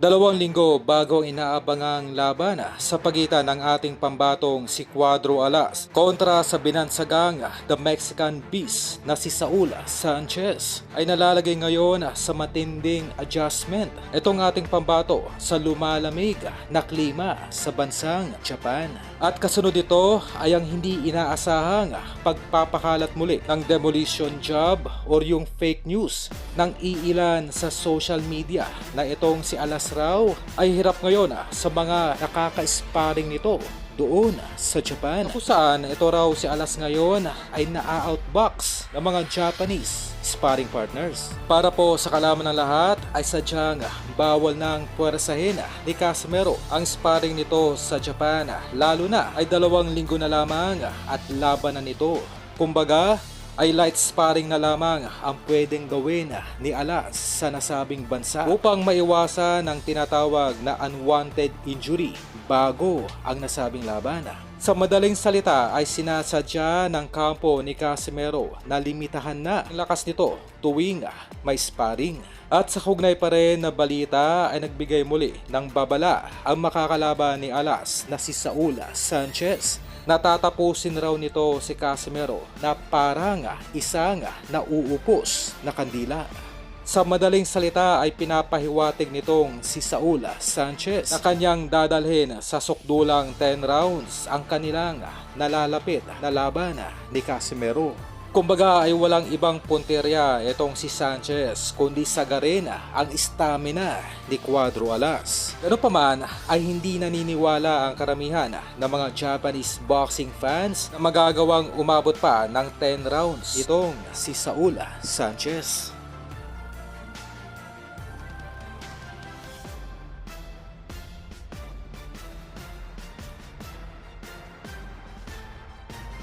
Dalawang linggo bago ang inaabangang laban sa pagitan ng ating pambatong si Cuadro Alas kontra sa binansagang The Mexican Beast na si Saul Sanchez ay nalalagay ngayon sa matinding adjustment itong ating pambato sa lumalamig na klima sa bansang Japan. At kasunod ito ay ang hindi inaasahang pagpapakalat muli ng demolition job or yung fake news ng iilan sa social media na itong si Alas raw ay hirap ngayon ah, sa mga nakaka-sparring nito doon sa Japan. Kung saan ito raw si Alas ngayon ay na-outbox ng mga Japanese sparring partners. Para po sa kalaman ng lahat ay sadyang bawal nang puwersahin ni Casimero ang sparring nito sa Japan lalo na ay dalawang linggo na lamang at laban na nito. Kumbaga ay light sparring na lamang ang pwedeng gawin ni Alas sa nasabing bansa upang maiwasan ang tinatawag na unwanted injury bago ang nasabing laban. Sa madaling salita ay sinasadya ng kampo ni Casimero na limitahan na ang lakas nito tuwing may sparring. At sa kugnay pa rin na balita ay nagbigay muli ng babala ang makakalaban ni Alas na si Saul Sanchez Natatapusin raw nito si Casimero na parang isang nauupos na kandila. Sa madaling salita ay pinapahiwatig nitong si Saul Sanchez na kanyang dadalhin sa sukdulang 10 rounds ang kanilang nalalapit na laban ni Casimero. Kumbaga ay walang ibang punterya itong si Sanchez kundi sagarin ang stamina ni Cuadro Alas. Pero pa man ay hindi naniniwala ang karamihan ng mga Japanese boxing fans na magagawang umabot pa ng 10 rounds itong si Saul Sanchez.